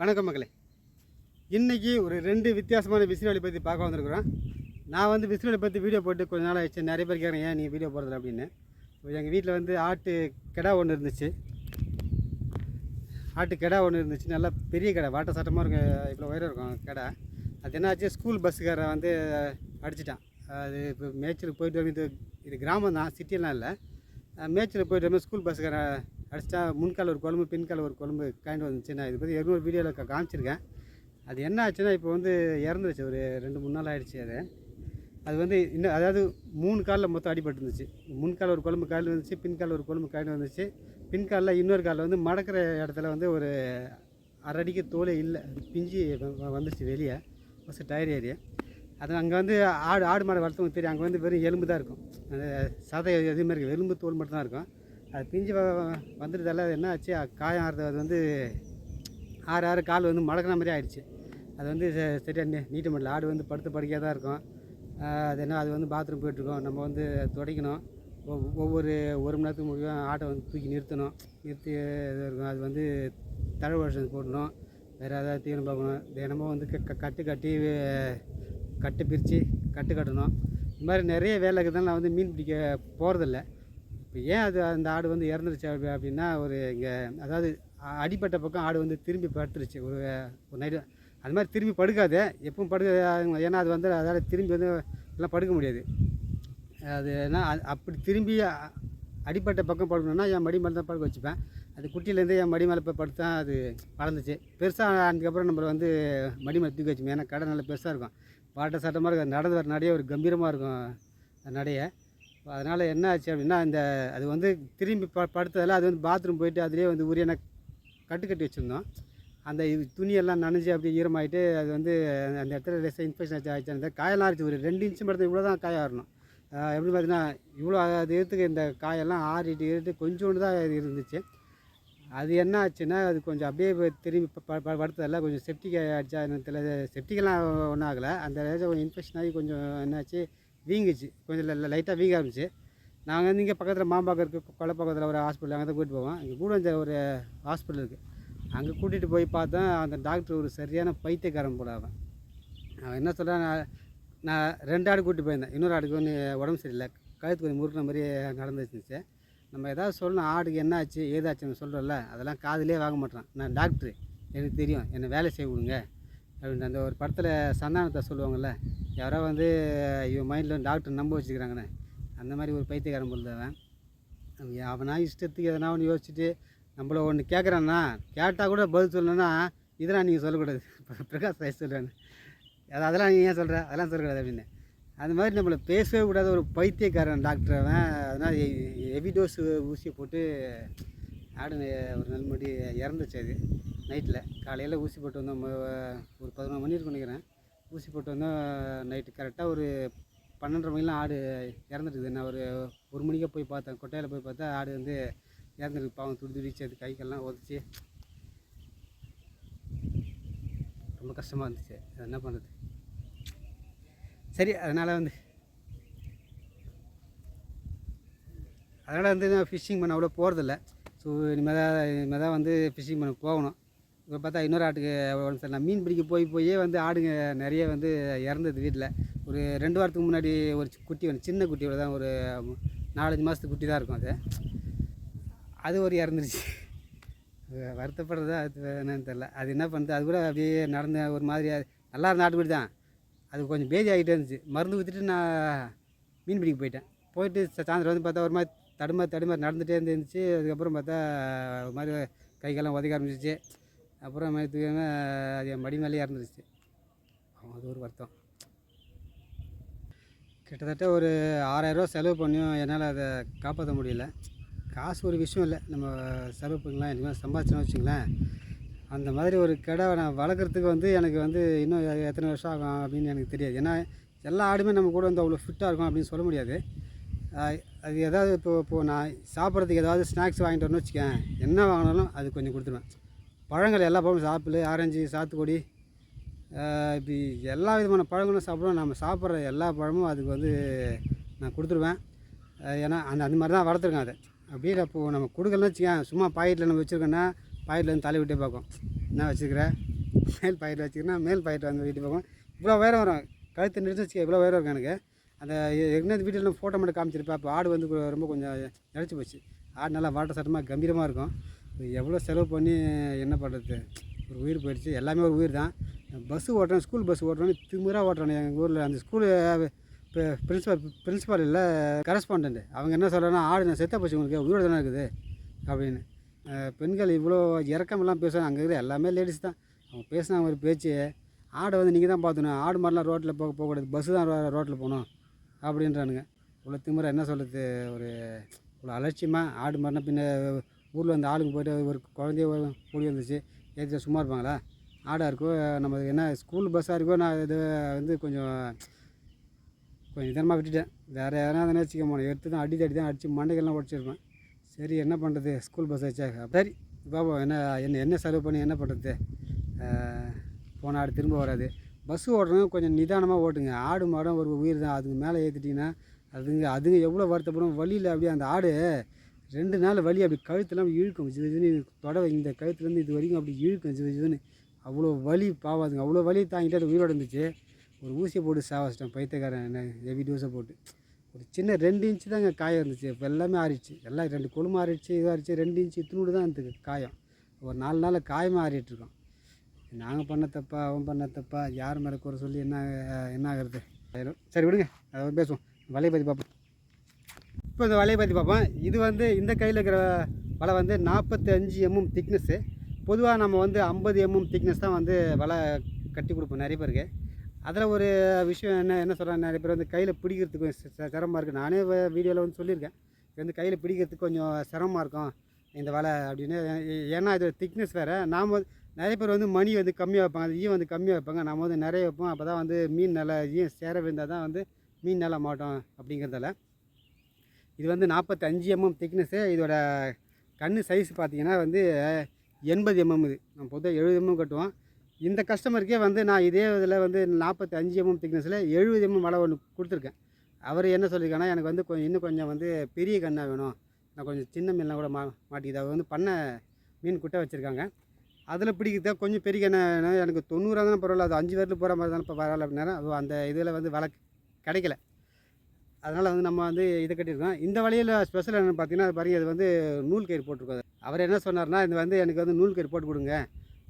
வணக்கம் மக்களே. இன்றைக்கி ஒரு ரெண்டு வித்தியாசமான விசிறி பற்றி பார்க்க வந்திருக்கிறோம். நான் வந்து விசிறி பற்றி வீடியோ போட்டு கொஞ்ச நாள் ஆயிடுச்சு. நிறைய பேர் கேட்குறேன் ஏன் நீங்கள் வீடியோ போடுறது அப்படின்னு. எங்கள் வீட்டில் வந்து ஆட்டு கிடா ஒன்று இருந்துச்சு. ஆட்டு கிடா ஒன்று இருந்துச்சு. நல்லா பெரிய கடை வாட்ட சட்டமாக இருக்கும் இவ்வளோ உயரம் இருக்கும் கடை. அது என்னாச்சு ஸ்கூல் பஸ்ஸுக்காரன் வந்து அடிச்சிட்டான். அது இப்போ மேய்ச்சலுக்கு போயிட்டு வந்து இது இது கிராமம் தான் சிட்டியெல்லாம் இல்லை. மேய்ச்சலுக்கு போயிட்டு வந்து ஸ்கூல் பஸ்ஸுக்காரன் அடிச்சிட்டா முன்கால் ஒரு குழம்பு பின்கால் ஒரு குழம்பு காய்ந்து வந்துச்சு. நான் இது பற்றி இரநூறு வீடியோவில் காமிச்சிருக்கேன். அது என்ன ஆச்சுன்னா இப்போ வந்து இறந்துருச்சு ஒரு ரெண்டு மூணு நாள் ஆகிடுச்சு அது. அது வந்து இன்னும் அதாவது மூணு காலில் மொத்தம் அடிபட்டு இருந்துச்சு முன்கால் ஒரு குழம்பு காயில் வந்துச்சு பின்கால் ஒரு குழம்பு காயில் வந்துச்சு. பின்காலில் இன்னொரு காலில் வந்து மடக்கிற இடத்துல வந்து ஒரு அரை அடிக்கு தோலே இல்லை. பிஞ்சு வந்துச்சு வெளியே. ஃபஸ்ட்டு டயர் ஏரியா அது அங்கே வந்து ஆடு ஆடு மாடு வளர்த்தவங்க தெரியும். அங்கே வந்து வெறும் எலும்பு தான் இருக்கும். அந்த சதை எதுவுமே மாதிரி இருக்கும் எலும்பு தோல் மட்டும் தான் இருக்கும். அது பிஞ்சு வ- அது என்ன ஆச்சு காயம் ஆறுறது அது வந்து ஆறு ஆறு கால் வந்து மடக்கின மாதிரி ஆயிடுச்சு. அது வந்து ச- நீ நீட்ட முடியல. ஆடு வந்து படுத்து படுக்கையாக தான் இருக்கும். அது என்ன அது வந்து பாத்ரூம் போயிட்டுருக்கோம் நம்ம வந்து துடைக்கணும். ஒவ்வொரு ஒரு மணி நேரத்துக்கு முடியும் ஆட்டை வந்து தூக்கி நிறுத்தணும். நிறுத்தி இது இருக்கும். அது வந்து தழை போடணும். வேறு ஏதாவது தீவனம் பார்க்கணும். தினமும் வந்து க- க- கட்டு கட்டி கட்டு பிரித்து கட்டு கட்டணும். இது மாதிரி நிறைய வேலை இருக்குதுனால நான் வந்து மீன் பிடிக்க போகிறதில்ல இப்போ ஏன் அது அந்த ஆடு வந்து இறந்துருச்சு அப்படி அப்படின்னா ஒரு இங்கே அதாவது அடிப்பட்ட பக்கம் ஆடு வந்து திரும்பி படுத்துருச்சு. ஒரு ஒரு நைட்டு அது மாதிரி திரும்பி படுக்காது. எப்பவும் படுக்க ஏன்னா அது வந்து அதால் திரும்பி வந்து எல்லாம் படுக்க முடியாது. அது என்ன அப்படி திரும்பி அடிப்பட்ட பக்கம் படுக்கணும்னா என் மடி மேலே தான் படுக்க வச்சுப்பேன். அது குட்டியிலேருந்து என் மடி மேலே போய் படுத்தா அது வளர்ந்துச்சு. பெருசாக அதுக்கப்புறம் நம்ம வந்து மடி மேலே தூக்கி வச்சுப்போம் ஏன்னா கடை நல்லா பெருசாக இருக்கும். பாட்ட சட்டமாக இருக்கும். நடந்து வர நடையே ஒரு கம்பீரமாக இருக்கும் நடையை நடைய. அதனால் என்ன ஆச்சு அப்படின்னா இந்த அது வந்து திரும்பி ப படுத்ததில் அது வந்து பாத்ரூம் போயிட்டு அதுலேயே வந்து உரியான கட்டு கட்டி வச்சுருந்தோம். அந்த இது துணியெல்லாம் நனைஞ்சு அப்படியே ஈரமாயிட்டு அது வந்து அந்த இடத்துல லேசாக இன்ஃபெக்ஷன் ஆச்சு ஆச்சு. அந்த காயெல்லாம் ஆச்சு ஒரு ரெண்டு இன்ச்சு மட்டும் இவ்வளோ தான் காய வரணும் எப்படி பார்த்தீங்கன்னா இவ்வளோ அது இந்த காயெல்லாம் ஆறிட்டு ஏறிட்டு கொஞ்சோண்டு தான் இது இருந்துச்சு. அது என்ன ஆச்சுன்னா அது கொஞ்சம் அப்படியே திரும்பி ப- ப- ப- படுத்ததில்ல கொஞ்சம் செப்டிக் ஆகிடுச்சா என்ன தெரியல. செப்டிக்கெல்லாம் ஒன்றும் ஆகலை. அந்த கொஞ்சம் இன்ஃபெக்ஷன் ஆகி கொஞ்சம் என்னாச்சு. வீங்குச்சு. கொஞ்சம் லைட்டாக வீங்க ஆரம்பிச்சு. நாங்கள் வந்து இங்கே பக்கத்தில் மாம்பாக்கம் இருக்குது கொலை பக்கத்தில் ஒரு ஹாஸ்பிட்டல் அங்கே தான் கூட்டிட்டு போவோம். இங்கே கூட இந்த ஒரு ஹாஸ்பிட்டல் இருக்குது அங்கே கூட்டிகிட்டு போய் பார்த்தா அந்த டாக்டர் ஒரு சரியான பைத்தியக்காரன் போல அவன். அவன் என்ன சொல்கிறான் நான் நான் ரெண்டு ஆடு கூட்டிட்டு போயிருந்தேன். இன்னொரு ஆடுக்கு ஒன்று உடம்பு சரியில்லை. கழுத்து கொஞ்சம் முறுக்கிற மாதிரி நடந்துச்சு நம்ம ஏதாவது சொல்லணும் ஆடுக்கு என்ன ஆச்சு ஏதாச்சுன்னு சொல்கிறோம்ல அதெல்லாம் காதுலயே வாங்க மாட்டேறான் நான் டாக்டரு எனக்கு தெரியும். என்னை வேலை செய்ய விடுங்க. அப்படின்னு அந்த ஒரு படத்தில் சந்தானத்தை சொல்லுவாங்கள்ல யாரோ வந்து இவன் மைண்டில் டாக்டர் நம்ப வச்சுக்கிறாங்கண்ணே அந்த மாதிரி ஒரு பைத்தியக்காரன் பொருந்தவன் அவன் அவனா இஷ்டத்துக்கு எதனா ஒன்று யோசிச்சுட்டு நம்மள ஒன்று கேட்குறான்னா கேட்டால் கூட பதில் சொல்லணும்னா இதெல்லாம் நீங்கள் சொல்லக்கூடாது பிரகாஷ் ராஜ் சொல்கிறேன் அது அதெல்லாம் நீ ஏன் சொல்கிற அதெல்லாம் சொல்லக்கூடாது அப்படின்னு அந்த மாதிரி நம்மளை பேசவே கூடாத ஒரு பைத்தியக்காரன் டாக்டர் அவன் அதனால் ஹெவி டோஸ் ஊசியை போட்டு ஆடு ஒரு நாள் இறந்துச்சு அது நைட்டில். காலையில் ஊசி போட்டு வந்தோம். ஒரு பதினொரு மணி இருக்கும் நினைக்கிறேன். ஊசி போட்டு வந்தோம். நைட்டு கரெக்டாக ஒரு பன்னெண்டரை மணிலாம் ஆடு இறந்துருக்குது. நான் ஒரு ஒரு மணிக்கே போய் பார்த்தேன். கொட்டையில் போய் பார்த்தா ஆடு வந்து இறந்துருக்கு. பாவம் துடி துடிச்சு அது கைக்கெல்லாம் உதச்சி. ரொம்ப கஷ்டமாக இருந்துச்சு. அது என்ன பண்ணுறது சரி அதனால் வந்து. அதனால் வந்து நான் ஃபிஷ்ஷிங் பண்ண அவ்வளோ போகிறதில்ல ஸோ இனிமேல் தான் இனிமேல் தான் வந்து ஃபிஷ்ஷிங் பண்ண போகணும். இப்போ பார்த்தா இன்னொரு ஆட்டுக்கு உடம்பு சரியில்லை மீன் பிடிக்க போய் போயே வந்து ஆடுங்க நிறைய வந்து இறந்தது வீட்டில் ஒரு ரெண்டு வாரத்துக்கு முன்னாடி ஒரு குட்டி வந்து சின்ன குட்டியோட தான் ஒரு நாலஞ்சு மாதத்துக்கு குட்டி தான் இருக்கும் அது. அது ஒரு இறந்துருச்சு. வருத்தப்படுறதா அது என்னன்னு தெரில அது என்ன பண்ணுறது அது கூட அப்படியே நடந்த ஒரு மாதிரி நல்லா இருந்த ஆட்டுக்குட்டி தான் அது கொஞ்சம் பேதி ஆகிட்டே இருந்துச்சு. மருந்து ஊற்றிட்டு நான் மீன் பிடிக்க போயிட்டேன். போயிட்டு சாயந்தரம் வந்து பார்த்தா ஒரு மாதிரி தடுமாறி தடுமாறி நடந்துகிட்டே இருந்துச்சு. அதுக்கப்புறம் பார்த்தா ஒரு மாதிரி கை காலம் உதைக்க ஆரம்பிச்சிச்சு. அப்புறம் மயத்துக்கு அது என் மடி மேலேயே இறந்துருச்சு. அவன் அது ஒரு வருத்தம். கிட்டத்தட்ட ஒரு ஆறாயிரரூவா செலவு பண்ணியும் என்னால் அதை காப்பாற்ற முடியல. காசு ஒரு விஷயம் இல்லை. நம்ம செலவு பண்ணலாம் எதுவுமே சம்பாதிச்சோன்னு வச்சுங்களேன் அந்த மாதிரி ஒரு கடை நான் வளர்க்குறதுக்கு வந்து எனக்கு வந்து இன்னும் எத்தனை வருஷம் ஆகும் அப்படின்னு எனக்கு தெரியாது. ஏன்னா எல்லா ஆடுமே நம்ம கூட வந்து அவ்வளோ ஃபிட்டாக இருக்கும் அப்படின்னு சொல்ல முடியாது. அது எதாவது இப்போ இப்போது நான் சாப்பிட்றதுக்கு ஏதாவது ஸ்நாக்ஸ் வாங்கிட்டு வரணும்னு வச்சுக்கேன். என்ன வாங்கினாலும் அது கொஞ்சம் கொடுத்துருவேன். பழங்கள் எல்லா பழமும் ஆப்பிள் ஆரஞ்சு சாத்துக்குடி இப்படி எல்லா விதமான பழங்களும் சாப்பிடுவோம் நம்ம சாப்பிட்ற எல்லா பழமும் அதுக்கு வந்து நான் கொடுத்துருவேன். ஏன்னா அந்த அந்த மாதிரி தான் வளர்த்துருக்கேன் அதை. அப்படியே அப்போது நம்ம கொடுக்கலன்னு வச்சுக்கேன் சும்மா பாக்கெட்டில் நம்ம வச்சுருக்கோன்னா பாயிட்டில் வந்து தலை விட்டே பார்க்கும். என்ன வச்சுருக்குற மேல் பாக்கெட் வச்சுக்கிறேன்னா மேல் பாக்கெட் வந்து வீட்டு பார்க்கும். இவ்வளோ உயரம் வரும். கழுத்து நிறுத்தி வச்சுக்க இவ்வளோ உயரம் இருக்கும் எனக்கு. அந்த என்ன வீட்டில் ஃபோட்டோ மட்டும் காமிச்சிருப்பேன். அப்போ ஆடு வந்து ரொம்ப கொஞ்சம் இழைச்சி போச்சு. ஆடு நல்லா வாட்ட சட்டமாக கம்பீரமாக இருக்கும். எவ்வளோ செலவு பண்ணி என்ன பண்ணுறது? ஒரு உயிர் போயிடுச்சு. எல்லாமே ஒரு உயிர் தான். பஸ்ஸு ஓட்டுறேன் ஸ்கூல் பஸ் ஓட்டுறேன்னு திமிராக ஓட்டுறேன் எங்கள் ஊரில். அந்த ஸ்கூலு இப்போ பிரின்ஸிபால் பிரின்ஸிபால் இல்லை கரஸ்பாண்டன்ட் அவங்க என்ன சொல்கிறாங்கன்னா ஆடு நான் செத்த போச்சு உங்களுக்கு. உயிரோடு தானே இருக்குது? அப்படின்னு. பெண்கள் இவ்வளோ இறக்கமெல்லாம் பேசுகிறாங்க அங்கே இருக்கிற எல்லாமே லேடிஸ் தான். அவங்க பேசினாங்க ஒரு பேச்சு. ஆடை வந்து நீங்கள் தான் பார்த்துணும் ஆடு மாதிரிலாம் ரோட்டில் போக போகக்கூடாது. பஸ்ஸு தான் ரோட்டில் போகணும். அப்படின்றானுங்க. இவ்வளோ திமுறை என்ன சொல்கிறது ஒரு இவ்வளோ அலட்சியமாக ஆடு மாதிரினா பின்ன ஊரில் வந்து ஆளுங்க போய்ட்டு ஒரு குழந்தைய ஒரு கூடி வந்துச்சு. ஏற்றி சும்மா இருப்பாங்களா? ஆடாக இருக்கோ நம்ம என்ன ஸ்கூல் பஸ்ஸாக இருக்கோ நான் இது வந்து கொஞ்சம் கொஞ்சம் இதனமாக விட்டுட்டேன். வேறு யாராவது தானே வச்சுக்க போனேன் எடுத்து தான் அடி தடி தான் அடித்து மண்டைகள்லாம் உடச்சிருப்பேன். சரி என்ன பண்ணுறது ஸ்கூல் பஸ் வச்சா சரி பாபா என்ன என்ன என்ன செலவு பண்ணி என்ன பண்ணுறது போன ஆடு திரும்ப வராது. பஸ் ஓட்டுறவங்க கொஞ்சம் நிதானமாக ஓட்டுங்க. ஆடு மாடும் ஒரு உயிர் தான். அதுக்கு மேலே ஏற்றிட்டிங்கன்னா அதுங்க அதுங்க எவ்வளோ வருத்தப்படும். வழியில் அப்படியே அந்த ஆடு ரெண்டு நாள் வலி அப்படி கழுத்தெல்லாம் இழுக்கும். ஜிது ஜிதுன்னு தொடவை இந்த கழுத்துலேருந்து இது வரைக்கும் அப்படி இழுக்கும் ஜிது ஜிதுன்னு அவ்வளோ வலி பாவாதுங்க. அவ்வளோ வலி தாங்கிட்டு அது உயிரோடு இருந்துச்சு. ஒரு ஊசியை போட்டு சாவச்சிட்டேன். பைத்தியக்காரன் என்ன ஹெவி டோஸை போட்டு. ஒரு சின்ன ரெண்டு இன்ச்சு தாங்க காயம் இருந்துச்சு. இப்போ எல்லாமே ஆறிடுச்சு. எல்லாம் ரெண்டு கொழும்பு ஆறிடுச்சு இது ஆறிடுச்சு. ரெண்டு இன்ச்சு இத்தினூடு தான் இருந்துக்கு காயம். ஒரு நாலு நாள் காயமாக ஆறிட்டுருக்கோம். நாங்கள் பண்ண தப்பா அவன் பண்ண தப்பா யார் மேலே குறை சொல்லி என்ன என்ன ஆகுறது? சரி விடுங்க. அதை பேசுவோம். வலையை பற்றி பார்ப்போம். இப்போ இந்த வலையை பற்றி பார்ப்போம். இது வந்து இந்த கையில் இருக்கிற வலை வந்து நாற்பத்தி அஞ்சு எம்எம் திக்னஸ்ஸு பொதுவாக நம்ம வந்து ஐம்பது எம்எம் திக்னஸ் தான் வந்து வலை கட்டி கொடுப்போம். நிறைய பேருக்கு. அதில் ஒரு விஷயம் என்ன என்ன சொல்கிறாங்க நிறைய பேர் வந்து கையில் பிடிக்கிறதுக்கு ச- சிரமமாக இருக்குது நானே வீடியோவில் வந்து சொல்லியிருக்கேன். இது வந்து கையில் பிடிக்கிறதுக்கு கொஞ்சம் சிரமமாக இருக்கும் இந்த வலை அப்படின்னு. ஏன்னா இது திக்னஸ் வேறு. நாம் வந்து நிறைய பேர் வந்து மணி வந்து கம்மியாக வைப்பாங்க. அது ஈயம் வந்து கம்மியாக வைப்பாங்க. நம்ம வந்து நிறைய வைப்போம். அப்போ தான் வந்து மீன் நல்லா ஈயம் சேர விழுந்தால் தான் வந்து மீன் நல்லா மாட்டோம் அப்படிங்கிறதால. இது வந்து நாற்பத்தஞ்சு எம்எம் திக்னஸ்ஸு இதோட கண் சைஸ் பார்த்தீங்கன்னா வந்து எண்பது எம்எம் இது. நம்ம பொதுவாக எழுபது எம்எம் கட்டுவோம். இந்த கஸ்டமருக்கே வந்து நான் இதே இதில் வந்து நாற்பத்தி அஞ்சு எம்எம் திக்னஸில் எழுபது எம்எம் வலை ஒன்று கொடுத்துருக்கேன். அவர் என்ன சொல்லியிருக்காங்கன்னா எனக்கு வந்து கொஞ்சம் இன்னும் கொஞ்சம் வந்து பெரிய கண்ணாக வேணும். நான் கொஞ்சம் சின்ன மீன்லாம் கூட மா மாட்டிக்குது அவர் வந்து பண்ண மீன் குட்டை வச்சுருக்காங்க. அதில் பிடிக்கிறதா கொஞ்சம் பெரிய கண்ணை வேணும். எனக்கு தொண்ணூறாக தானே பரவாயில்ல. அது அஞ்சு பேரில் போகிற மாதிரி தானே இப்போ பரவாயில்ல அப்படின்னா அந்த இதில் வந்து வழக்கு கிடைக்கல. அதனால் வந்து நம்ம வந்து இதை கட்டியிருக்கோம். இந்த வழியில் ஸ்பெஷல் என்னென்னு பார்த்தீங்கன்னா அது பாருங்க இது வந்து நூல் கயிறு போட்டிருக்கோம் அவர் என்ன சொன்னார்னா இது வந்து எனக்கு வந்து நூல் கயிறு போட்டு கொடுங்க.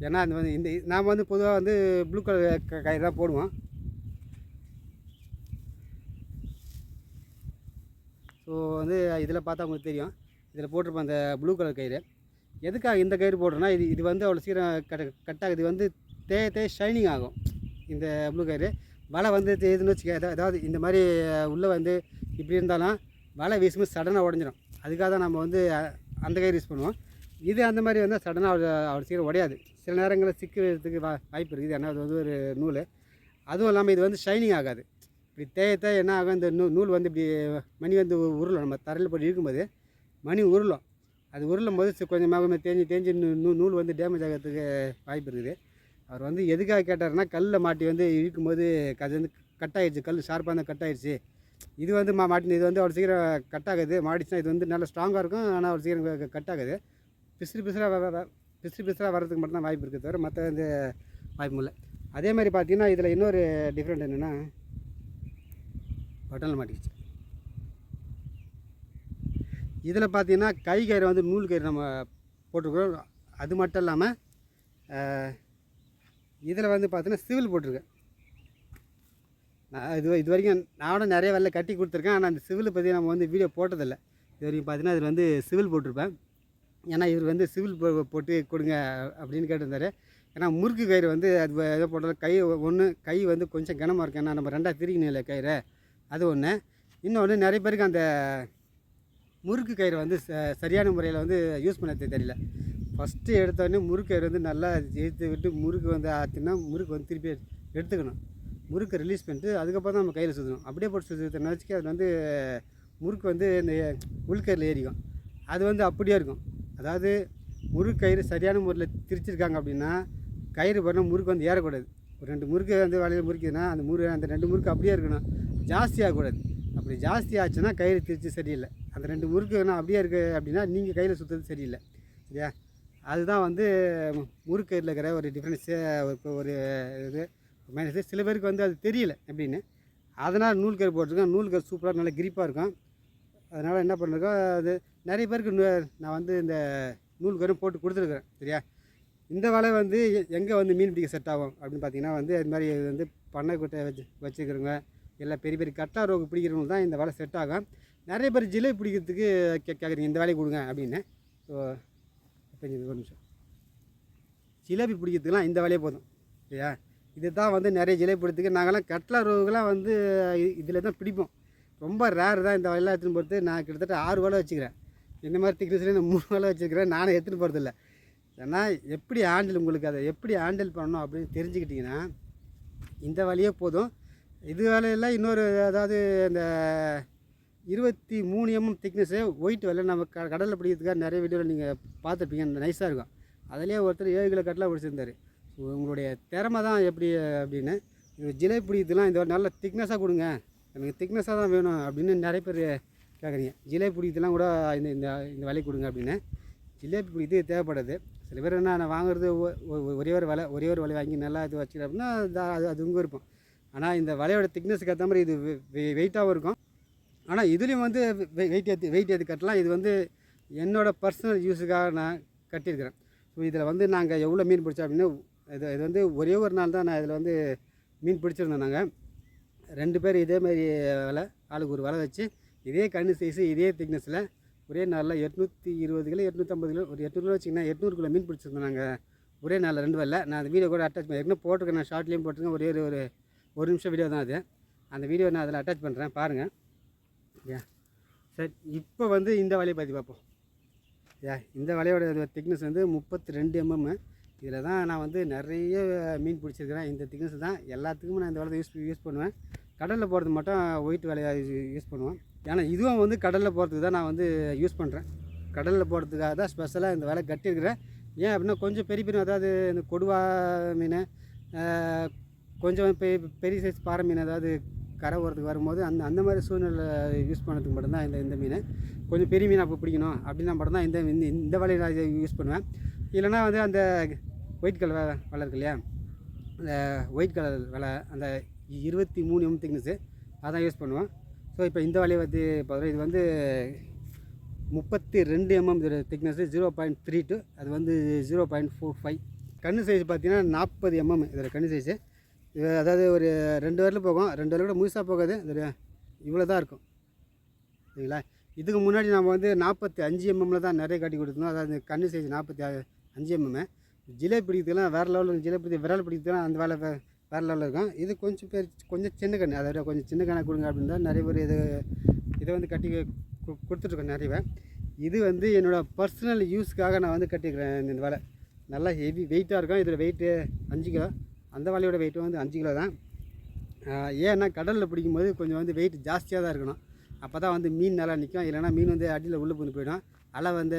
ஏன்னா அது வந்து இந்த நாம் வந்து பொதுவாக வந்து ப்ளூ கலர் க- கயிறு தான் போடுவோம். ஸோ வந்து இதில் பார்த்தா உங்களுக்கு தெரியும். இதில் போட்டிருப்போம் அந்த ப்ளூ கலர் கயிறு. எதுக்காக இந்த கயிறு போடுறோன்னா இது இது வந்து அவ்வளோ சீக்கிரம் கட் கட் ஆகுது வந்து தே தே ஷைனிங் ஆகும். இந்த ப்ளூ கயிறு. வலை வந்து இதுன்னு வச்சுக்க ஏதாவது அதாவது இந்த மாதிரி உள்ளே வந்து இப்படி இருந்தாலும் வலை வீசும்போது சடனாக உடஞ்சிடும் அதுக்காக தான் நம்ம வந்து அந்த கயிறு யூஸ் பண்ணுவோம். இது அந்த மாதிரி வந்து சடனாக அவர் அவர் சீக்கிரம் உடையாது. சில நேரங்களில் சிக்கிறதுக்கு வா வாய்ப்பு இருக்குது. ஏன்னா அது வந்து ஒரு நூல். அதுவும் இல்லாமல் இது வந்து ஷைனிங் ஆகாது. இப்படி தேய தேய என்ன ஆகும்? இந்த நூ நூல் வந்து இப்படி மணி வந்து உருளும். நம்ம தரையில் போட்டு இருக்கும்போது மணி உருளும். அது உருளும் போது கொஞ்சமாக தேஞ்சு தேஞ்சு நூ- நூல் வந்து டேமேஜ் ஆகிறதுக்கு வாய்ப்பு இருக்குது. அவர் வந்து எதுக்காக கேட்டாருன்னா கல்லில் மாட்டி வந்து இழுக்கும்போது அது வந்து கட்டாயிடுச்சு கல் ஷார்ப்பாக இருந்தால் கட் ஆயிடுச்சு இது வந்து மா மாட்டினு இது வந்து அவ்வளோ சீக்கிரம் கட் ஆகுது மாடிச்சுன்னா இது வந்து நல்லா ஸ்ட்ராங்காக இருக்கும். ஆனால் அவ்வளோ சீக்கிரம் கட் ஆகுது பிசிறு பிசிறாக பிசிறு பிசிறாக வர்றதுக்கு மட்டும்தான் வாய்ப்பு இருக்குது தவிர மற்ற வந்து வாய்ப்பு இல்லை. அதே மாதிரி பார்த்தீங்கன்னா இதில் இன்னொரு டிஃப்ரெண்ட் என்னென்னா பட்டனில் மாட்டிக்கிச்சு. இதில் பார்த்தீங்கன்னா கை கயிறு வந்து நூல் கயிறு நம்ம போட்டிருக்கிறோம். அது மட்டும் இல்லாமல் இதில் வந்து பார்த்தீங்கன்னா சிவில் போட்டிருக்கேன். நான் இது இது வரைக்கும் நானும் நிறைய வேலை கட்டி கொடுத்துருக்கேன். ஆனால் அந்த சிவில் பற்றி நம்ம வந்து வீடியோ போட்டதில்லை. இது வரைக்கும் பார்த்தீங்கன்னா இதில் வந்து சிவில் போட்டிருப்பேன். ஏன்னா இவர் வந்து சிவில் போ- போட்டு கொடுங்க அப்படின்னு கேட்டிருந்தாரு. ஏன்னா முறுக்கு கயிறு வந்து அது எதை போட்டாலும் கை ஒன்று கை வந்து கொஞ்சம் கனமாக இருக்கு ஏன்னா நம்ம ரெண்டாக திரிக்கணும் இல்லை கயிறை? அது ஒன்று இன்னொன்று நிறைய பேருக்கு அந்த முறுக்கு கயிறு வந்து ச- சரியான முறையில் வந்து யூஸ் பண்ண தெரியல. ஃபஸ்ட்டு எடுத்தோடனே முறுக்கு கயிறு வந்து நல்லா எடுத்து விட்டு முறுக்கு வந்து ஆற்றினா முறுக்கு வந்து திருப்பி எடுத்துக்கணும். முறுக்கை ரிலீஸ் பண்ணிட்டு அதுக்கப்புறம் தான் நம்ம கையில் சுற்றணும் அப்படியே போட்டு சுற்றுன வச்சுக்க அது வந்து முறுக்கு வந்து இந்த உள்கயிறில் ஏறிக்கும். அது வந்து அப்படியே இருக்கும். அதாவது முறுக்கு கயிறு சரியான முறையில் திரிச்சிருக்காங்க அப்படின்னா கயிறு பண்ண முறுக்கு வந்து ஏறக்கூடாது. ஒரு ரெண்டு முறுக்கு வந்து வலையில் முறுக்குதுன்னா அந்த முறு அந்த ரெண்டு முறுக்கு அப்படியே இருக்கணும். ஜாஸ்தியாகக்கூடாது அப்படி ஜாஸ்தி ஆச்சுன்னா கயிறு திரிச்சு சரியில்லை. அந்த ரெண்டு முறுக்கு அப்படியே இருக்குது அப்படின்னா நீங்கள் கையில் சுற்றுறது சரியில்லை. சரியா? அதுதான் வந்து முறுக்கு இருக்கிற ஒரு டிஃப்ரென்ஸு ஒரு ஒரு இது மைனஸ் சில பேருக்கு வந்து அது தெரியல எப்படின்னு. அதனால் நூல்கர் போட்டிருக்கேன் நூல்கர் சூப்பராக நல்லா கிரிப்பாக இருக்கும். அதனால் என்ன பண்ணிருக்கோம்? அது நிறைய பேருக்கு நான் வந்து இந்த நூல்கரும் போட்டு கொடுத்துருக்குறேன் சரியா? இந்த வலை வந்து எங்கே வந்து மீன் பிடிக்க செட் ஆகும் அப்படின்னு பார்த்தீங்கன்னா வந்து அது மாதிரி இது வந்து பண்ணை வச்சு வச்சுக்கிறவங்க இல்லை பெரிய பெரிய கட்டா ரோகு பிடிக்கிறவங்க தான் இந்த வலை செட் ஆகும். நிறைய பேர் ஜிலேபி பிடிக்கிறதுக்கு கே கேட்குறீங்க இந்த வேலையை கொடுங்க அப்படின்னு. ஸோ இப்போ ஒரு நிமிஷம். ஜிலேபி பிடிக்கிறதுக்குலாம் இந்த வேலையே போதும். சரியா இது தான் வந்து நிறைய ஜிலேபி பிடித்துக்கு நாங்கள்லாம் கட்லா ரோகுலாம் வந்து இதில் தான் பிடிப்போம். ரொம்ப ரேர் தான் இந்த வலையெல்லாம் எடுத்துன்னு போகிறது. நான் கிட்டத்தட்ட ஆறு வேலை வச்சுக்கிறேன். இந்த மாதிரி திக்னஸ்லேயே நான் மூணு வேலை வச்சுக்கிறேன். நானும் எடுத்துகிட்டு போகிறதில்ல ஏன்னா எப்படி ஹேண்டில் உங்களுக்கு அதை எப்படி ஹேண்டில் பண்ணணும் அப்படின்னு தெரிஞ்சுக்கிட்டிங்கன்னா இந்த வழியே போதும். இது வேலையெல்லாம் இன்னொரு அதாவது இந்த இருபத்தி மூணு எம்எம் திக்னஸ்ஸு ஒயிட் வெள்ளை. நம்ம க கடலில் பிடிக்கிறதுக்காக நிறைய வீடியோவில் நீங்கள் பார்த்துருப்பீங்க. நைஸாக இருக்கும். அதுலேயே ஒருத்தர் ஏழு கிலோ கட்டலாக பிடிச்சிருந்தார். ஸோ உங்களுடைய திறமை தான் எப்படி அப்படின்னு ஜிலேபி பிடிக்கிறதுலாம் இந்த நல்ல திக்னஸாக கொடுங்க. எனக்கு திக்னஸாக தான் வேணும் அப்படின்னு நிறைய பேர் கேட்குறீங்க ஜிலேபி பிடிக்கிறதுலாம் கூட இந்த இந்த இந்த விலை கொடுங்க அப்படின்னு. ஜிலேபி பிடிக்கிறது தேவைப்படுது. சில பேர் என்ன நான் வாங்குறது ஒ- ஒ- ஒரே ஒரு விலை ஒரே ஒரு விலை வாங்கி நல்லா இது வச்சுக்கிறேன் அப்படின்னா அது- அது உங்கள் இருக்கும் ஆனால் இந்த வலையோட திக்னஸுக்கு ஏற்ற மாதிரி இது வெயிட்டாகவும் இருக்கும். ஆனால் இதுலேயும் வந்து வெயிட் ஏற்றி வெயிட் ஏற்றி கட்டலாம். இது வந்து என்னோடய பர்சனல் யூஸுக்காக நான் கட்டியிருக்கிறேன். ஸோ இதில் வந்து நாங்கள் எவ்வளோ மீன் பிடிச்சோம் அப்படின்னா இது இது வந்து ஒரே ஒரு நாள் தான் நான் இதில் வந்து மீன் பிடிச்சிருந்தோம் நாங்கள் ரெண்டு பேர் இதே மாதிரி வலை ஆளுக்கு ஒரு வலை வச்சு இதே கண்ணு சைஸு இதே திக்னஸில் ஒரே நாளில் எட்நூற்றி இருபது கிலோ எட்நூற்றம்பது கிலோ ஒரு எட்நூறு கிலோ வச்சிங்கன்னா எட்நூறு கிலோ மீன் பிடிச்சிருந்தோம் நாங்கள் ஒரே நாளில் ரெண்டு வரல நான் அந்த வீடியோ கூட அட்டாச் பண்ணி ஏற்கனவே போட்டிருக்கேன். நான் ஷார்ட்லேயும் போட்டிருக்கேன். ஒரே ஒரு ஒரு ஒரு நிமிஷம் வீடியோ தான் அது. அந்த வீடியோ நான் அதில் அட்டாச் பண்ணுறேன் பாருங்கள் யா. சரி இப்போ வந்து இந்த வலையை பற்றி பார்ப்போம் ஏ இந்த வலையோட திக்னஸ் வந்து முப்பத்தி ரெண்டு எம்எம் இதில் தான் நான் வந்து நிறைய மீன் பிடிச்சிருக்கிறேன். இந்த திக்னஸ் தான் எல்லாத்துக்குமே நான் இந்த வலை யூஸ் யூஸ் பண்ணுவேன். கடலில் போகிறது மட்டும் ஒயிட் வலையாக யூஸ் பண்ணுவேன். ஏன்னா இதுவும் வந்து கடலில் போகிறதுக்கு தான் நான் வந்து யூஸ் பண்ணுறேன் கடலில் போகிறதுக்காக தான் ஸ்பெஷலாக இந்த வலை கட்டியிருக்கிறேன். ஏன் அப்படின்னா கொஞ்சம் பெரிய பெரிய அதாவது இந்த கொடுவா மீன் கொஞ்சம் பெரிய சைஸ் பாறை மீன் அதாவது கரை ஓரத்துக்கு வரும்போது அந்த அந்த மாதிரி சூழ்நிலை யூஸ் பண்ணுறதுக்கு மட்டும்தான் இந்த இந்த மீன். கொஞ்சம் பெரிய மீன் அப்போ பிடிக்கணும் அப்படின்னா மட்டும்தான் இந்த இந்த இந்த வலையை நான் யூஸ் பண்ணுவேன். இல்லைன்னா வந்து அந்த ஒயிட் கலர் வலை இருக்கு இல்லையா? அந்த ஒயிட் கலர் வலை அந்த இருபத்தி மூணு எம் திக்னஸ்ஸு அதான் யூஸ் பண்ணுவேன். ஸோ இப்போ இந்த வலையை வந்து பார்த்தா இது வந்து முப்பத்தி ரெண்டு எம்எம் இதோட thickness zero point three two அது வந்து ஜீரோ பாயிண்ட் ஃபோர் ஃபைவ் கன்று சைஸ் பார்த்தீங்கன்னா நாற்பது எம்எம் இதோட கன்று சைஸு அதாவது ஒரு ரெண்டு வரலும் போகும். ரெண்டு வரல கூட முழுசாக போகாது. இது இவ்வளோ தான் இருக்கும். சரிங்களா? இதுக்கு முன்னாடி நம்ம வந்து நாற்பத்தி அஞ்சு எம்எம்மில் தான் நிறைய காட்டி கொடுத்துருந்தோம். அதாவது கண்ணு சைஸ் நாற்பத்தி அஞ்சு எம்எம் ஜிலேபி பிடிக்கிறதுலாம் வேறு லெவலில் ஜிலேபி பிடிக்க விரல் பிடிக்கிறதுலாம் அந்த வேலை வேறு லெவலில் இருக்கும். இது கொஞ்சம் பேர் கொஞ்சம் சின்ன கண்ணு. அதை விட கொஞ்சம் சின்ன கண்ணை கொடுங்க அப்படின்னு தான் நிறைய பேர் இது இதை வந்து கட்டி கு- கொடுத்துட்ருக்கோம் நிறைய பேர். இது வந்து என்னோடய பர்சனல் யூஸ்க்காக நான் வந்து கட்டிக்கிறேன் இந்த வேலை. நல்லா ஹெவி வெயிட்டாக இருக்கும். இதில் வெயிட்டு அஞ்சு கிலோ. அந்த வலையோட வெயிட்டும் வந்து அஞ்சு கிலோ தான். ஏன்னா கடலில் பிடிக்கும்போது கொஞ்சம் வந்து வெயிட் ஜாஸ்தியாக தான் இருக்கணும். அப்போ தான் வந்து மீன் நல்லா நிற்கும் இல்லைன்னா மீன் வந்து அடியில் உள்ளே பூந்து போயிடும். அலை வந்து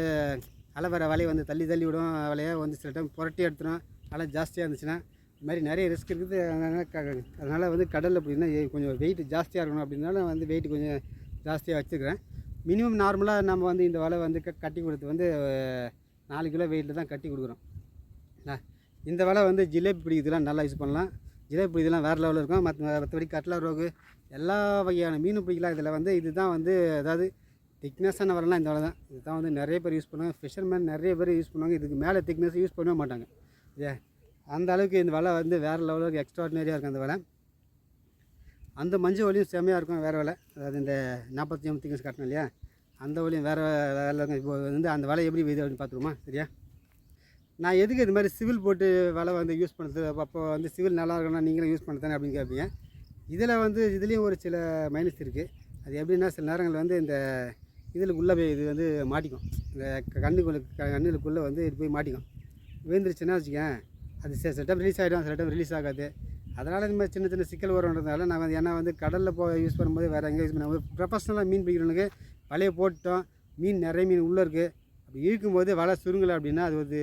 அலை வர வலையை வந்து தள்ளி தள்ளி விடும். வலையை வந்து சில டைம் புரட்டி எடுத்துடும் அலை ஜாஸ்தியாக இருந்துச்சுன்னா இது மாதிரி நிறைய ரிஸ்க் இருக்குது. அதனால் க- அதனால் வந்து கடலில் அப்படின்னா கொஞ்சம் வெயிட் ஜாஸ்தியாக இருக்கணும் அப்படின்னால வந்து வெயிட் கொஞ்சம் ஜாஸ்தியாக வச்சுக்கிறேன். மினிமம் நார்மலாக நம்ம வந்து இந்த வலை வந்து க- கட்டி கொடுத்து வந்து நாலு கிலோ வெயிட்டில் தான் கட்டி கொடுக்குறோம். என்ன? இந்த வலை வந்து ஜிலேபி பிடிக்கிறதுலாம் நல்லா யூஸ் பண்ணலாம். ஜிலேபி பிடிக்கலாம் வேறு லெவலில் இருக்கும். மற்ற மற்றபடி கட்லா ரோகு எல்லா வகையான மீன் பிடிக்கலாம். இதில் வந்து இதுதான் வந்து அதாவது திக்னஸான வரலாம் இந்த வலை தான் இதுதான் வந்து நிறைய பேர் யூஸ் பண்ணுவாங்க. ஃபிஷர்மேன் நிறைய பேர் யூஸ் பண்ணுவாங்க. இதுக்கு மேலே திக்னஸ் யூஸ் பண்ணவே மாட்டாங்க. ஏ அந்த அளவுக்கு இந்த வலை வந்து வேறு லெவலுக்கு எக்ஸ்ட்ராடினரியாக இருக்கும் அந்த வலை. அந்த மஞ்சள் ஒலியும் செம்மையாக இருக்கும். வேறு வலை. அதாவது இந்த நாற்பத்தி அஞ்சு திங்ஸ் காட்டணும் இல்லையா? அந்த ஒலியும் வேறு வேலை இருக்கும் இப்போ வந்து அந்த வலை எப்படி இது அப்படின்னு பார்த்துருமா சரியா? நான் எதுக்கு இது மாதிரி சிவில் போட்டு வலை வந்து யூஸ் பண்ணுறது? அப்போ வந்து சிவில் நல்லா இருக்கணும் நீங்களும் யூஸ் பண்ண தானே அப்படின்னு கேட்பீங்க. இதில் வந்து இதுலேயும் ஒரு சில மைனஸ் இருக்குது அது எப்படின்னா சில நேரங்களில் வந்து இந்த இதில் உள்ளே போய் இது வந்து மாட்டிக்கும். இந்த கண்ணுக்குள்ள கண்ணுக்குள்ளே வந்து இது போய் மாட்டிக்கும். விழுந்துருச்சுன்னா வச்சுக்கேன் அது சில சில டைம் ரிலீஸ் ஆகிடும் சில டைம் ரிலீஸ் ஆகாது. அதனால் இந்த மாதிரி சின்ன சின்ன சிக்கல் வரும்ன்றதுனால நான் வந்து ஏன்னா வந்து கடலில் போ யூஸ் பண்ணும்போது வேறு எங்கே யூஸ் பண்ண ப்ரொஃபஷனலாக மீன் பிடிக்கிறவனுக்கு வலையை போட்டோம் மீன் நிறைய மீன் உள்ளே இருக்குது அப்படி இருக்கும்போது வலை சுருங்கலை அப்படின்னா அது ஒரு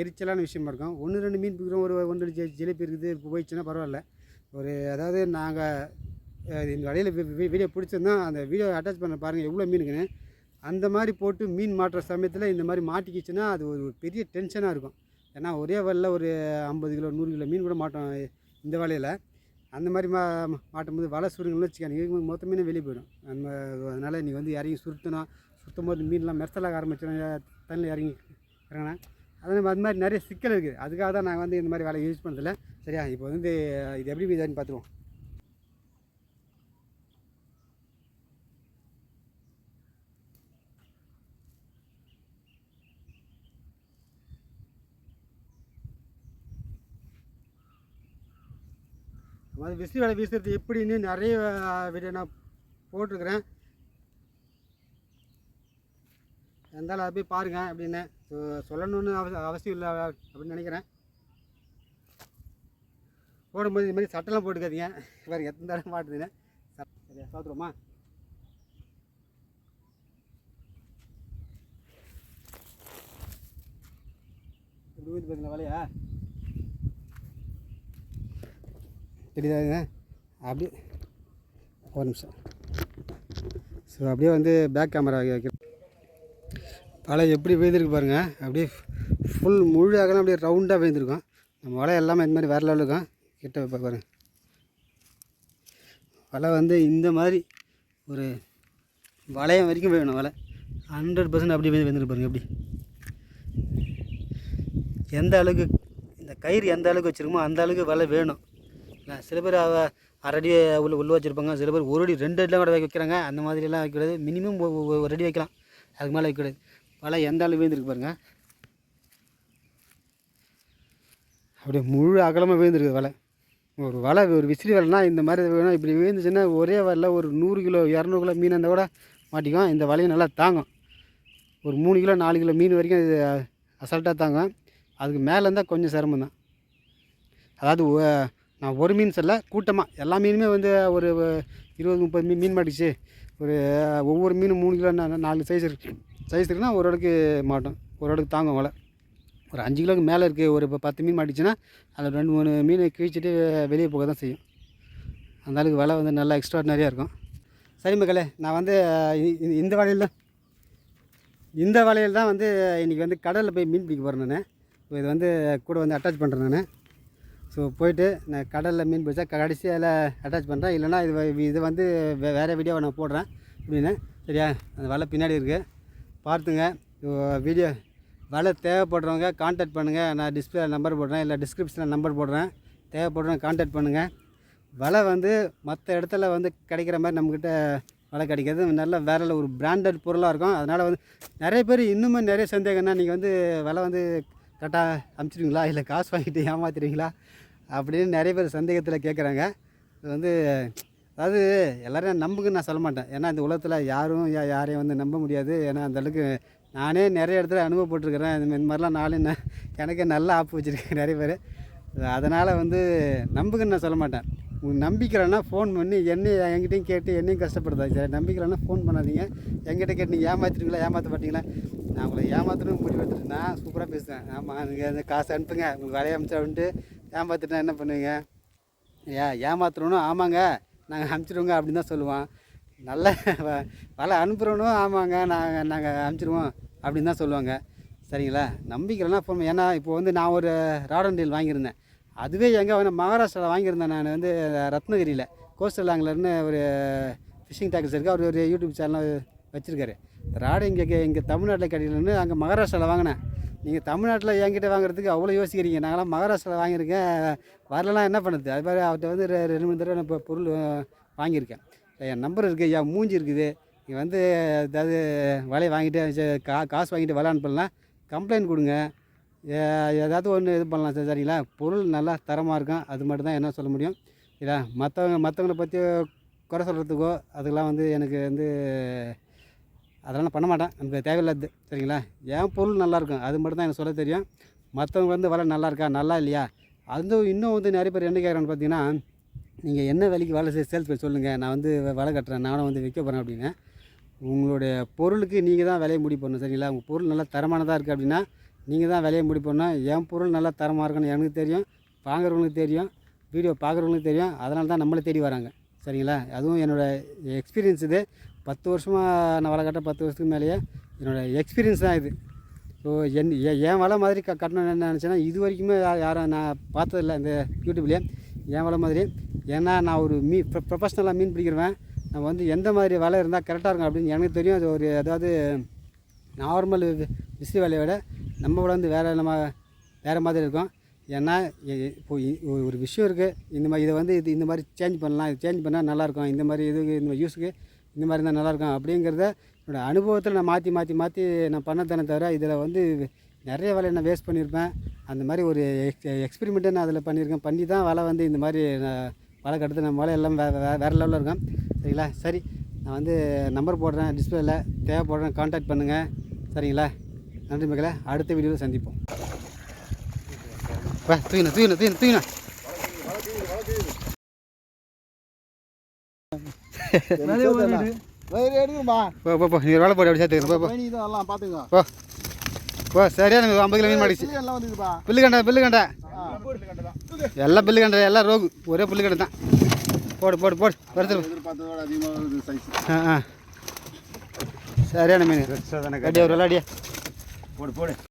எரிச்சலான விஷயமா இருக்கும். ஒன்று ரெண்டு மீன் பிடிக்கிறோம் ஒரு ஒன்று ரெண்டு ஜிலேபி இருக்குது போயிடுச்சுன்னா பரவாயில்ல. ஒரு அதாவது நாங்கள் இந்த வலையில் வீடியோ பிடிச்சிருந்தோம் அந்த வீடியோ அட்டாச் பண்ண பாருங்கள் எவ்வளோ மீனுக்குன்னு. அந்த மாதிரி போட்டு மீன் மாட்டுற சமயத்தில் இந்த மாதிரி மாட்டிக்கிச்சுன்னா அது ஒரு பெரிய டென்ஷனாக இருக்கும். ஏன்னா ஒரே வலையில் ஒரு ஐம்பது கிலோ நூறு கிலோ மீன் கூட மாட்டோம் இந்த வலையில். அந்த மாதிரி மா மாட்டும் போது வலை சுருங்கன்னு வச்சுக்கோங்க மொத்த மீனும் வெளியே போயிடும். நம்ம அதனால் நீங்கள் வந்து இறங்கி சுருட்டணும் சுற்றும் போது மீன்லாம் மெர்சலாக ஆரம்பிச்சிடும். தண்ணியில் இறங்கி இறங்கினா. அதனால் அது மாதிரி நிறைய சிக்கல் இருக்குது. அதுக்காக தான் நாங்கள் வந்து இந்த மாதிரி வேலை யூஸ் பண்ணுறதில்ல சரியா? இப்போ வந்து இது எப்படி இதுன்னு பார்த்துருவோம். அது மாதிரி விசிறி வீசுறது எப்படின்னு நிறைய வீடியோ நான் போட்டிருக்கிறேன். இருந்தாலும் அதை போய் பாருங்கள் அப்படின்னு ஸோ சொல்லணும்னு அவ அவசியம் இல்லை அப்படின்னு நினைக்கிறேன். போடும்போது இது மாதிரி சட்டெல்லாம் போட்டுக்காதீங்க. வேறு எத்தனை தடவை மாட்டுதுன்னு. சட் சரியா பார்த்துருவோமா இப்படி ஊற்றி பார்த்தீங்களா வலையா? தெரியுதாங்க அப்படியே ஒரு நிமிஷம். ஸோ அப்படியே வந்து பேக் கேமரா வைக்கிறேன். வலை எப்படி விழுந்திருக்கு பாருங்கள் அப்படியே ஃபுல் முழு அகலம் அப்படியே ரவுண்டாக விழுந்திருக்கும் நம்ம வலை எல்லாமே இந்த மாதிரி வேறு லெவலில் இருக்கும். கிட்ட வைப்ப பாருங்க. வலை வந்து இந்த மாதிரி ஒரு வளையம் வரைக்கும் வேணும் வலை. ஹண்ட்ரட் பர்சன்ட் அப்படியே விழுந்துருக்கு பாருங்க எப்படி? எந்த அளவுக்கு இந்த கயிறு எந்த அளவுக்கு வச்சுருக்கோமோ அந்த அளவுக்கு வலை வேணும். சில பேர் அவ அரை அடி உள்ள உள்ள வச்சுருப்பாங்க. சில பேர் ஒரு அடி ரெண்டு அடிலாம் கூட வைக்கிறாங்க. அந்த மாதிரிலாம் வைக்கக்கூடாது மினிமம் ஒரு அடி வைக்கலாம். அதுக்கு மேலே வைக்கக்கூடாது வலை எந்த அளவு விழுந்துருக்கு பாருங்கள் அப்படியே முழு அகலமாக விழுந்துருக்கு வலை. ஒரு வலை ஒரு விசிறி வலைனா இந்த மாதிரி வேணும். இப்படி விழுந்துச்சுன்னா ஒரே வலையில் ஒரு நூறு கிலோ இரநூறு கிலோ மீன் இருந்தால் கூட மாட்டிக்கும். இந்த வலையும் நல்லா தாங்கும். ஒரு மூணு கிலோ நாலு கிலோ மீன் வரைக்கும் இது அசால்ட்டாக தாங்கும். அதுக்கு மேலே இருந்தால் கொஞ்சம் சிரமம் தான் அதாவது நான் ஒரு மீன் சொல்ல கூட்டமாக எல்லா மீனுமே வந்து ஒரு இருபது முப்பது மீன் மீன் மாட்டிச்சு. ஒரு ஒவ்வொரு மீனும் மூணு கிலோ நாலு சைஸ் இருக்குது சைஸ் இருக்குன்னா ஒரு அடுக்கு மாட்டோம். ஒரு அடுக்கு தாங்கும் வலை. ஒரு அஞ்சு கிலோக்கு மேலே இருக்குது ஒரு இப்போ பத்து மீன் மாட்டிச்சுன்னா அதில் ரெண்டு மூணு மீன் கிழிச்சிட்டு வெளியே போக தான் செய்யும். அந்த அளவுக்கு வலை வந்து நல்லா எக்ஸ்ட்ரா நிறையா இருக்கும். சரி மக்களே நான் வந்து இந்த வலையில் தான் இந்த வலையில் தான் வந்து இன்றைக்கி வந்து கடலில் போய் மீன் பிடிக்க போகிறேன் நான். இது வந்து கூட வந்து அட்டாச் பண்ணுறேன் நான். ஸோ போயிட்டு நான் கடலில் மீன் பிடிச்சா கடைசி அதில் அட்டாச் பண்ணுறேன் இல்லைன்னா இது இது வந்து வே- வேறு வீடியோவை நான் போடுறேன். அப்படின்னு. சரியா? அந்த வலை பின்னாடி இருக்குது பார்த்துங்க. வீடியோ வலை தேவைப்படுறவங்க காண்டாக்ட் பண்ணுங்கள் நான் டிஸ்பிளே நம்பர் போடுறேன். இல்லை டிஸ்கிரிப்ஷனில் நம்பர் போடுறேன். தேவைப்படுறவங்க காண்டாக்ட் பண்ணுங்கள் வலை வந்து மற்ற இடத்துல வந்து கிடைக்கிற மாதிரி நம்மக்கிட்ட வலை கிடைக்கிறது. நல்ல வேற ஒரு பிராண்டட் பொருளாக இருக்கும். அதனால் வந்து நிறைய பேர் இன்னுமே நிறைய சந்தேகம்னா நீங்கள் வந்து வலை வந்து கரெக்டாக அனுப்பிச்சிடுவீங்களா இல்லை காசு வாங்கிட்டு ஏமாத்துறீங்களா அப்படின்னு நிறைய பேர் சந்தேகத்தில் கேட்குறாங்க இது வந்து அதாவது எல்லோரும் நம்புங்கன்னு நான் சொல்ல மாட்டேன். ஏன்னா இந்த உலகத்தில் யாரும் யா- யாரையும் வந்து நம்ப முடியாது. ஏன்னா அந்த அளவுக்கு நானே நிறைய இடத்துல அனுபவப்பட்டிருக்கிறேன். இந்த இந்த மாதிரிலாம் நாளே ந- எனக்கே நல்லா ஆப்பு வச்சுருக்கேன் நிறைய பேர். அதனால் வந்து நம்புங்கன்னு நான் சொல்ல மாட்டேன். உங்கள் நம்பிக்கிறேன்னா ஃபோன் பண்ணி என்னையும் என்கிட்டையும் கேட்டு என்னையும் கஷ்டப்படுத்தாது சரி நம்பிக்கிறேன்னா ஃபோன் பண்ணாதீங்க. என்கிட்ட கேட்டு நீங்கள் ஏமாத்திட்டீங்களா ஏமாற்ற மாட்டீங்களா நான் உங்களை ஏமாற்றணும் முடிவு எடுத்துட்டு நான் சூப்பராக பேசுவேன். ஆமாம் நீங்கள் அந்த காசு அனுப்புங்க. உங்களுக்கு வேலையை அனுப்பிச்சா ஏமாற்றிட்டா என்ன பண்ணுவீங்க? ஏ ஏமாத்துறவனும் ஆமாங்க. நாங்கள் அனுப்பிச்சிடுவோங்க அப்படின்னு தான் சொல்லுவான் நல்ல வலை அனுப்புகிறவனும் ஆமாங்க நாங்கள் நாங்கள் அனுப்பிச்சிடுவோம் அப்படின்னு தான் சொல்லுவாங்க. சரிங்களா? நம்பிக்கைலனா ஃபோன் ஏன்னா இப்போ வந்து நான் ஒரு ராடன் டீல் வாங்கியிருந்தேன். அதுவே எங்கே வந்து மகாராஷ்டிராவில் வாங்கியிருந்தேன் நான் வந்து ரத்னகிரியில். கோஸ்டல் லாங்கிலர்னு ஒரு ஃபிஷிங் டாக்ஸ் இருக்குது அவர் ஒரு யூடியூப் சேனல் வச்சுருக்காரு. ராடு இங்கே இங்கே தமிழ்நாட்டில் கிடைக்கலன்னு அங்கே மகாராஷ்டிராவில் வாங்கினேன். நீங்கள் தமிழ்நாட்டில் என்கிட்ட வாங்குறதுக்கு அவ்வளோ யோசிக்கிறீங்க. நாங்களாம் மகாராஷ்டிராவில் வாங்கியிருக்கேன். வரலாம் என்ன பண்ணுறது? அது மாதிரி அவர்கிட்ட வந்து ரெண்டு மூணு தடவை நான் இப்போ பொருள் வாங்கியிருக்கேன். என் நம்பர் இருக்குது என் மூஞ்சி இருக்குது. நீங்கள் வந்து ஏதாவது வலையை வாங்கிட்டு கா காசு வாங்கிட்டு வலை அனுப்பலாம் கம்ப்ளைண்ட் கொடுங்க. ஏ- ஏதாவது ஒன்று இது பண்ணலாம் சார். சரிங்களா? பொருள் நல்லா தரமாக இருக்கும். அது மட்டும் தான் என்ன சொல்ல முடியும். இல்லை மற்றவங்க மற்றவங்கள பற்றி குறை சொல்கிறதுக்கோ அதுக்கெல்லாம் வந்து எனக்கு வந்து அதெல்லாம் நான் பண்ண மாட்டேன். நமக்கு தேவையில்லாது. சரிங்களா? என் பொருள் நல்லாயிருக்கும். அது மட்டும் தான் எனக்கு சொல்ல தெரியும். மற்றவங்க வந்து வலை நல்லா இருக்கா நல்லா இல்லையா? அது இன்னும் வந்து நிறைய பேர் என்ன கேட்குறான்னு பார்த்தீங்கன்னா நீங்கள் என்ன விலைக்கு வேலை செய்ய சேல்ஸ் பண்ணி சொல்லுங்கள் நான் வந்து வலை கட்டுறேன். நானும் வந்து விற்க போகிறேன் அப்படின்னு. உங்களுடைய பொருளுக்கு நீங்கள் தான் விலையை முடிவு பண்ணணும் சரிங்களா? உங்கள் பொருள் நல்லா தரமானதாக இருக்குது அப்படின்னா நீங்கள் தான் விலையை முடிவு பண்ணணும் என் பொருள் நல்லா தரமாக இருக்குன்னு எனக்கு தெரியும். வாங்குறவங்களுக்கு தெரியும். வீடியோ பார்க்குறவங்களுக்கு தெரியும். அதனால தான் நம்மளை தேடி வராங்க. சரிங்களா? அதுவும் என்னோடய எக்ஸ்பீரியன்ஸ் இது. பத்து வருஷமாக நான் வலை கட்ட பத்து வருஷத்துக்கு மேலேயே என்னோடய எக்ஸ்பீரியன்ஸ் தான் இது. ஸோ என் என் வலை மாதிரி க கட்டணும்னு என்ன நினச்சேன்னா இது வரைக்குமே யாரும் நான் பார்த்ததில்ல இந்த யூடியூப்லேயே. என் வலை மாதிரி ஏன்னா நான் ஒரு மீ ப்ரொஃபஷ்னலாக மீன் பிடிக்கிறவன். நான் வந்து எந்த மாதிரி வலை இருந்தால் கரெக்டாக இருக்கும் அப்படின்னு எனக்கு தெரியும். அது ஒரு அதாவது நார்மல் விசிறி வேலையை விட நம்ம விட வந்து வேறு நம்ம வேறு மாதிரி இருக்கும். ஏன்னா இப்போ ஒரு விஷயம் இருக்குது இந்த மாதிரி இதை வந்து இது இந்த மாதிரி சேஞ்ச் பண்ணலாம். இது சேஞ்ச் பண்ணால் நல்லாயிருக்கும் இந்த மாதிரி இதுக்கு இந்த யூஸுக்கு இந்த மாதிரி இருந்தால் நல்லாயிருக்கும் அப்படிங்கிறத என்னோடய அனுபவத்தில் நான் மாற்றி மாற்றி மாற்றி நான் பண்ணதானே தவிர இதில் வந்து நிறைய வேலையை நான் வேஸ்ட் பண்ணியிருப்பேன். அந்த மாதிரி ஒரு எக்ஸ் எக்ஸ்பெரிமெண்ட்டை நான் அதில் பண்ணியிருக்கேன். பண்ணி தான் வலை வந்து இந்த மாதிரி நான் வலை கட்டுறது நம்ம வலை எல்லாம் வே வேறு லெவலில் இருக்கும் சரிங்களா? சரி நான் வந்து நம்பர் போடுறேன் டிஸ்பிளேல தேவைப்படுறேன் காண்டாக்ட் பண்ணுங்கள் சரிங்களா? நன்றி மக்களை அடுத்த வீடியோவில் சந்திப்போம். வா தூக்கின தூக்கின தூக்கின. வேலை போட்டு அப்படி சேர்த்துக்கிறேன் போ போ. போ. சரியான ஐம்பது கிலோ மீன் மாடிச்சு புல்லு கண்டா புல்லு கண்டா எல்லாம் புல்லு கண்டா எல்லாம் ரோகு. ஒரே புல்லு கண்டை தான். போடு போடு போடு. வருது. ஆ ஆ. சரியான மீன். அடியா ஒரு விளாடியா? போடு போடு.